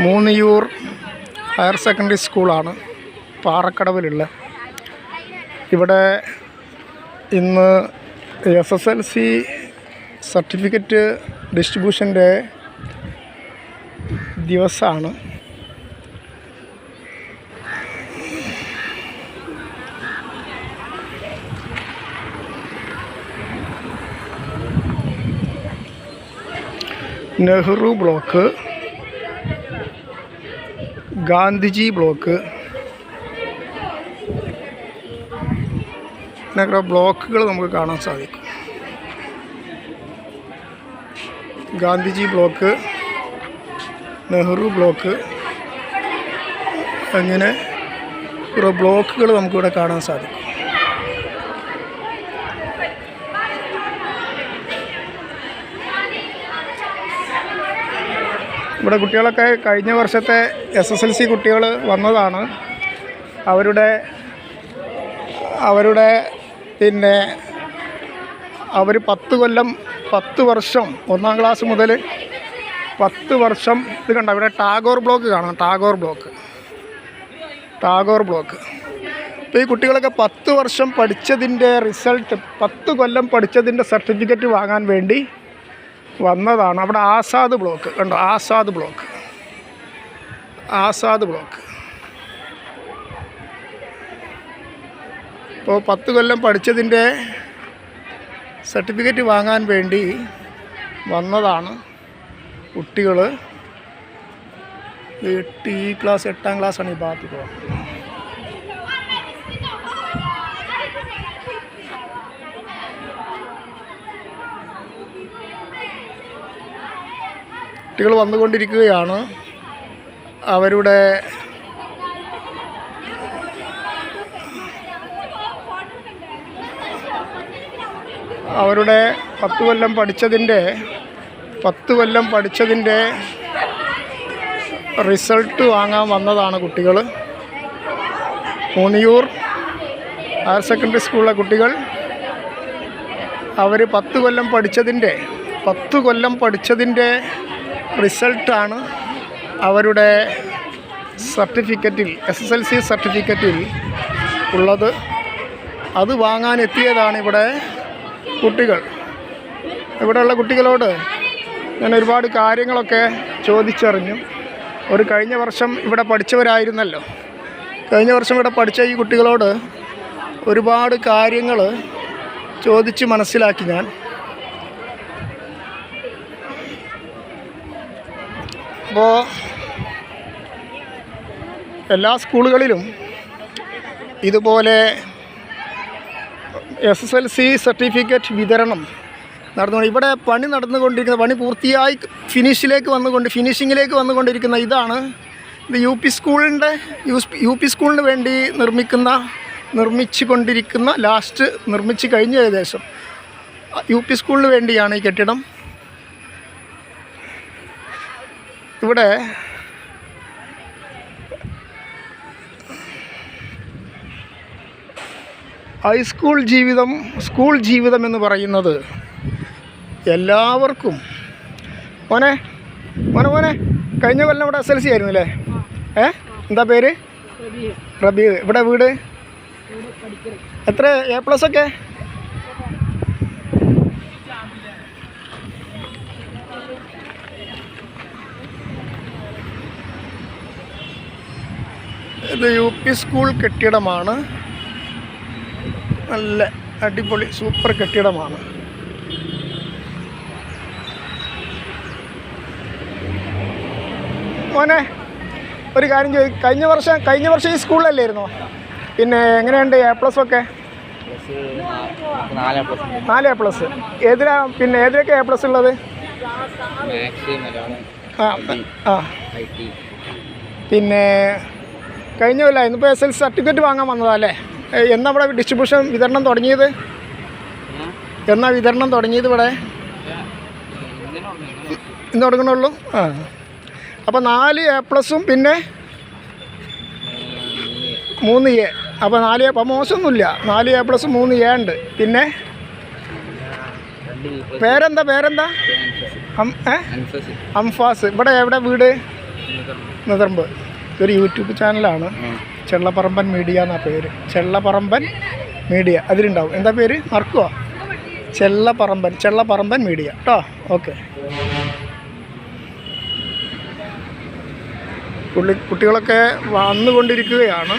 Moonniyur higher secondary സ്കൂളാണ് പാറക്കടവിലുള്ള. ഇവിടെ ഇന്ന് S S L C certificate ഡിസ്ട്രിബ്യൂഷന്റെ ദിവസമാണ് നെഹ്റു ബ്ലോക്ക് ഗാന്ധിജി ബ്ലോക്ക്. അങ്ങനെ ബ്ലോക്കുകൾ നമുക്ക് കാണാൻ സാധിക്കും. ഗാന്ധിജി ബ്ലോക്ക് നെഹ്റു ബ്ലോക്ക് അങ്ങനെ കുറേ ബ്ലോക്കുകൾ നമുക്കിവിടെ കാണാൻ സാധിക്കും. ഇവിടെ കുട്ടികളൊക്കെ കഴിഞ്ഞ വർഷത്തെ എസ് എസ് എൽ സി കുട്ടികൾ വന്നതാണ്. അവരുടെ അവരുടെ പിന്നെ അവർ പത്ത് കൊല്ലം പത്ത് വർഷം ഒന്നാം ക്ലാസ് മുതൽ പത്ത് വർഷം ഇത് കണ്ട? ഇവിടെ ടാഗോർ ബ്ലോക്ക് കാണാം. ടാഗോർ ബ്ലോക്ക്. ടാഗോർ ബ്ലോക്ക്. ഇപ്പോൾ ഈ കുട്ടികളൊക്കെ പത്ത് വർഷം പഠിച്ചതിന്റെ റിസൾട്ട് പത്ത് കൊല്ലം പഠിച്ചതിന്റെ സർട്ടിഫിക്കറ്റ് വാങ്ങാൻ വേണ്ടി വന്നതാണ്. അവിടെ ആസാദ് ബ്ലോക്ക്. കണ്ടോ? ആസാദ് ബ്ലോക്ക്. ആസാദ് ബ്ലോക്ക്. ഇപ്പോൾ പത്ത് കൊല്ലം പഠിച്ചതിന്റെ സർട്ടിഫിക്കറ്റ് വാങ്ങാൻ വേണ്ടി വന്നതാണ് കുട്ടികൾ എട്ട് ഈ ക്ലാസ് എട്ടാം ക്ലാസ്സാണ് ഈ ഭാഗത്ത് പോകുന്നത് കുട്ടികൾ വന്നുകൊണ്ടിരിക്കുകയാണ്. അവരുടെ അവരുടെ പത്ത് കൊല്ലം പഠിച്ചതിന്റെ പത്ത് കൊല്ലം പഠിച്ചതിന്റെ റിസൾട്ട് വാങ്ങാൻ വന്നതാണ് കുട്ടികൾ. മൂന്നിയൂർ ഹയർ സെക്കൻഡറി സ്കൂളിലെ കുട്ടികൾ. അവർ പത്ത് കൊല്ലം പഠിച്ചതിന്റെ പത്ത് കൊല്ലം പഠിച്ചതിന്റെ റിസൾട്ടാണ് അവരുടെ സർട്ടിഫിക്കറ്റിൽ എസ് എസ് എൽ സി സർട്ടിഫിക്കറ്റിൽ ഉള്ളത്. അത് വാങ്ങാൻ എത്തിയതാണ് ഇവിടെ കുട്ടികൾ. ഇവിടെയുള്ള കുട്ടികളോട് ഞാൻ ഒരുപാട് കാര്യങ്ങളൊക്കെ ചോദിച്ചറിഞ്ഞു. ഒരു കഴിഞ്ഞ വർഷം ഇവിടെ പഠിച്ചവരായിരുന്നല്ലോ. കഴിഞ്ഞ വർഷം ഇവിടെ പഠിച്ച ഈ കുട്ടികളോട് ഒരുപാട് കാര്യങ്ങൾ ചോദിച്ച് മനസ്സിലാക്കി ഞാൻ. അപ്പോൾ എല്ലാ സ്കൂളുകളിലും ഇതുപോലെ S S L C certificate വിതരണം നടന്നു ഇവിടെ പണി നടന്നുകൊണ്ടിരിക്കുന്ന പണി പൂർത്തിയായി ഫിനിഷിലേക്ക് വന്നുകൊണ്ട് ഫിനിഷിങ്ങിലേക്ക് വന്നുകൊണ്ടിരിക്കുന്ന ഇതാണ് ഇത് യു പി സ്കൂളിന്റെ യു പി സ്കൂളിന് വേണ്ടി നിർമ്മിക്കുന്ന നിർമ്മിച്ചു കൊണ്ടിരിക്കുന്ന ലാസ്റ്റ് നിർമ്മിച്ച് കഴിഞ്ഞ ഏകദേശം. യു പി സ്കൂളിന് വേണ്ടിയാണ് ഈ കെട്ടിടം. ഇവിടെ ഹൈസ്കൂൾ ജീവിതം സ്കൂൾ ജീവിതം എന്ന് പറയുന്നത് എല്ലാവർക്കും. മോനെ മോനെ മോനെ കഴിഞ്ഞ കൊല്ലം ഇവിടെ എസ് എൽ സി ആയിരുന്നു അല്ലേ? ഏ? എന്താ പേര്? റബീ ഇവിടെ വീട്? എത്ര എ പ്ലസ് ഒക്കെ? ഇത് യു പി സ്കൂൾ കെട്ടിടമാണ്. നല്ല അടിപൊളി സൂപ്പർ കെട്ടിടമാണ്. മോനെ ഒരു കാര്യം ചോദി കഴിഞ്ഞ വർഷം കഴിഞ്ഞ വർഷം ഈ സ്കൂളിലല്ലായിരുന്നോ പിന്നെ എങ്ങനെയുണ്ട് എ പ്ലസ് ഒക്കെ? നാല് എ പ്ലസ് ഏതിലാ പിന്നെ ഏതിലൊക്കെ എ പ്ലസ് ഉള്ളത്? ആ പിന്നെ കഴിഞ്ഞ കൊല്ലം ഇന്നിപ്പോൾ എസ് എൽ സർട്ടിഫിക്കറ്റ് വാങ്ങാൻ വന്നതല്ലേ എന്നാ ഇവിടെ ഡിസ്ട്രിബ്യൂഷൻ വിതരണം തുടങ്ങിയത്? എന്നാ വിതരണം തുടങ്ങിയത് ഇവിടെ? ഇന്ന് തുടങ്ങണുള്ളൂ ആ. അപ്പോൾ നാല് എ പ്ലസും പിന്നെ മൂന്ന് എ അപ്പോൾ നാല് എ അപ്പോൾ മോശമൊന്നുമില്ല. നാല് എ പ്ലസ് മൂന്ന് എ ഉണ്ട്. പിന്നെ? പേരെന്താ പേരെന്താ? അംഫാസ്. ഇവിടെ എവിടെ വീട്? നെതർമ്പ് ഇതൊരു യൂട്യൂബ് ചാനലാണ്. ചെള്ളപ്പറമ്പൻ മീഡിയ എന്നാ പേര്. ചെള്ളപ്പറമ്പൻ മീഡിയ. അതിലുണ്ടാവും. എന്താ പേര്? മറക്കുക ചെള്ളപ്പറമ്പൻ ചെള്ളപ്പറമ്പൻ മീഡിയ. കേട്ടോ ഓക്കെ. പുള്ളി കുട്ടികളൊക്കെ വന്നുകൊണ്ടിരിക്കുകയാണ്.